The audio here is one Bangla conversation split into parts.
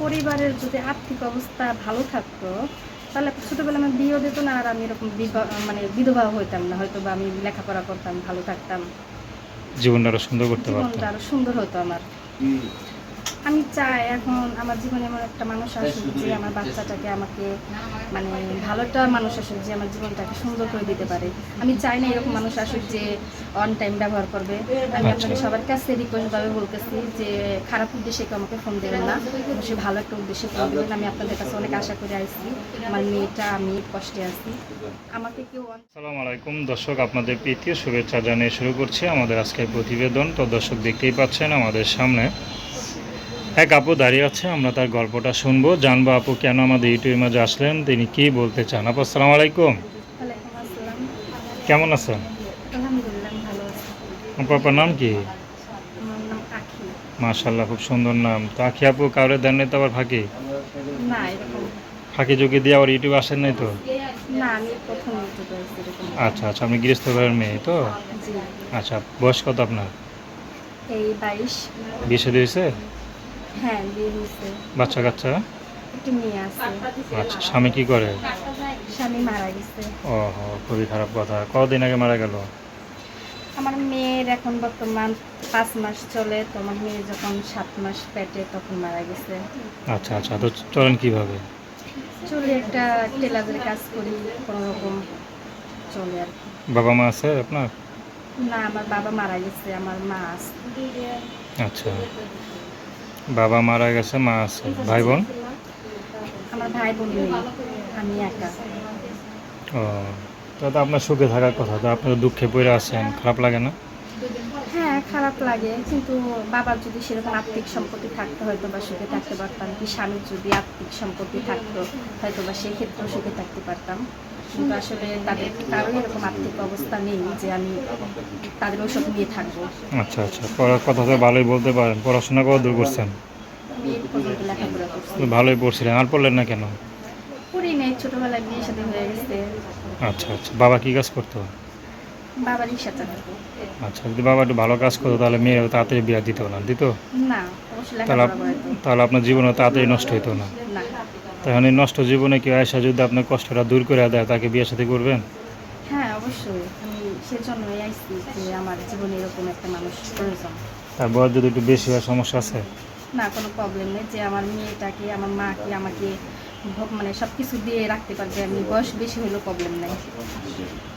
পরিবারের যদি আর্থিক অবস্থা ভালো থাকতো তাহলে ছোটোবেলা আমার বিয়েও দিত না আর আমি এরকম বিবাহ মানে বিধবা হইতাম না হয়তো বা আমি লেখাপড়া করতাম ভালো থাকতাম। জীবনটা আরও সুন্দর করতে জীবনটা পারতাম। আরও সুন্দর হতো আমার। আমি চাই এখন আমার জীবনে এমন একটা মানুষ আসুক যে আমার বাচ্চাটাকে আমাকে মানে ভালো একটা মানুষ আসুক যে আমার জীবনটাকে সুন্দর করে দিতে পারে। আমি চাই না এরকম মানুষ আসুক যে অন টাইম ব্যবহার করবে। আমি আচ্ছা। আপনাদের সবার কাছে রিকোয়েস্টভাবে বলতেছি যে খারাপ উদ্দেশ্যে কেউ আমাকে ফোন দেবেন না। অবশ্যই ভালো একটা উদ্দেশ্যে ফোন দেবেন। আমি আপনাদের কাছে অনেক আশা করে আসছি আমার মেয়েটা আমি কষ্টে আছি। আমাকে কেউ আসসালামু আলাইকুম। দর্শক আপনাদের প্রীতীয় শুভেচ্ছা জানিয়ে শুরু করছি আমাদের আজকের প্রতিবেদন। তো দর্শক দেখতেই পাচ্ছেন আমাদের সামনে এক আপু দাঁড়িয়ে আছে আমরা তার গল্পটা শুনব। জানব আপু কেন আমাদের ইউটিউবের মাঝে আসলেন তিনি কি বলতে চান? আপু আসসালামু আলাইকুম। কেমন আছেন? আপু আপনার নাম কি? মাশাল্লাহ খুব সুন্দর নাম। তো আখি আপু কাউরে দেন নাই তো আবার ফাঁকি? ফাঁকি যোগে দিয়ে আবার ইউটিউবে আসেন নাই তো? আচ্ছা আচ্ছা আপনি গৃহস্থ ঘরের মেয়ে তো? আচ্ছা বয়স কত আপনার? বাইশ। হয়েছে? হ্যাঁ বিয়ে হয়েছে। বাচ্চা কাচ্চা একটু মেয়ে আছে। আচ্ছা স্বামী কি করে? স্বামী মারা গেছে। ও খুবই খারাপ কথা। কদিন আগে মারা গেল? আমার মেয়ের এখন বর্তমান পাঁচ মাস চলে। তো আমার মেয়ে যখন সাত মাস পেটে তখন মারা গেছে। আচ্ছা আচ্ছা তো চলেন কীভাবে? চলে একটা টেলারের কাজ করি কোনো রকম চলে আর কি। বাবা মা আছে আপনার? না আমার বাবা মারা গেছে আমার মা আছে। আচ্ছা। বাবা মারা গেছে মা আছে। ভাই বোন আমার ভাই বোন আমি একা। ও তো তো আপনার সুখে থাকার কথা তো আপনার দুঃখে পড়ে আছেন খারাপ লাগে না? খারাপ লাগে। কিন্তু বাবার যদি সেরকম আর্থিক সম্পত্তি থাকতো হয়তো বা সুখে থাকতে পারতাম। কি স্বামীর যদি আর্থিক সম্পত্তি থাকতো হয়তো বা সেক্ষেত্রেও সুখে থাকতে পারতাম। কিন্তু আসলে তাদের কারোর এরকম আর্থিক অবস্থা নেই যে আমি তাদের ওসব নিয়ে থাকব। আচ্ছা আচ্ছা। পড়ার কথা তো ভালোই বলতে পারেন। পড়াশোনা কত দূর করছেন? ভালোই পড়ছিলেন। আর পড়লেন না কেন? পড়ি নেই ছোটোবেলায় বিয়ে সাথে হয়ে গেছে। আচ্ছা আচ্ছা। বাবা কি কাজ করতো? বাবা রিক্সা চালাতো আচ্ছা যদি বাবা একটু ভালো কাজ করতো তাহলে মেয়ের তাড়াতাড়ি বিয়ে দিত না দিত? না তাহলে আপ- তাহলে আপনার জীবনে তাড়াতাড়ি নষ্ট হতো না? না। এই নষ্ট জীবনে কেউ আয়সা যদি আপনার কষ্টটা দূর করে দেয় তাকে বিয়ের সাথে করবেন? হ্যাঁ অবশ্যই। আমি সেজন্যই আইসি যে আমার জীবনে এরকম একটা মানুষ প্রয়োজন। তার বয়স যদি একটু বেশি সমস্যা আছে? না কোনো প্রবলেম নেই যে আমার মেয়েটাকে আমার মাকে আমাকে ভোগ- মানে সব কিছু দিয়ে রাখতে পারবে। আমি বয়স বেশি হলেও প্রবলেম নেই।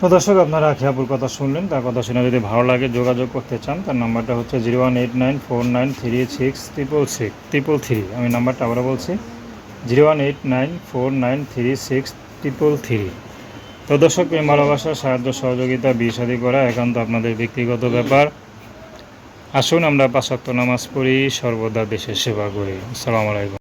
তো দর্শক, আপনারা আখিয়াপুর কথা শুনলেন, তার কথা শুনে যদি ভালো লাগে যোগাযোগ করতে চান, তার নাম্বারটা হচ্ছে zero one eight nine four nine three six triple six triple three, আমি নাম্বারটা আবারও বলছি, zero one eight nine four nine three six triple three. তো দর্শক, প্রেম, ভালোবাসা, সাহায্য, সহযোগিতা বিয়ে করা একান্ত আপনাদের ব্যক্তিগত ব্যাপার। আসুন, আমরা পাঁচাত্তর নামাজ পড়ি, সর্বদা দেশের সেবা করি। আসসালামু আলাইকুম।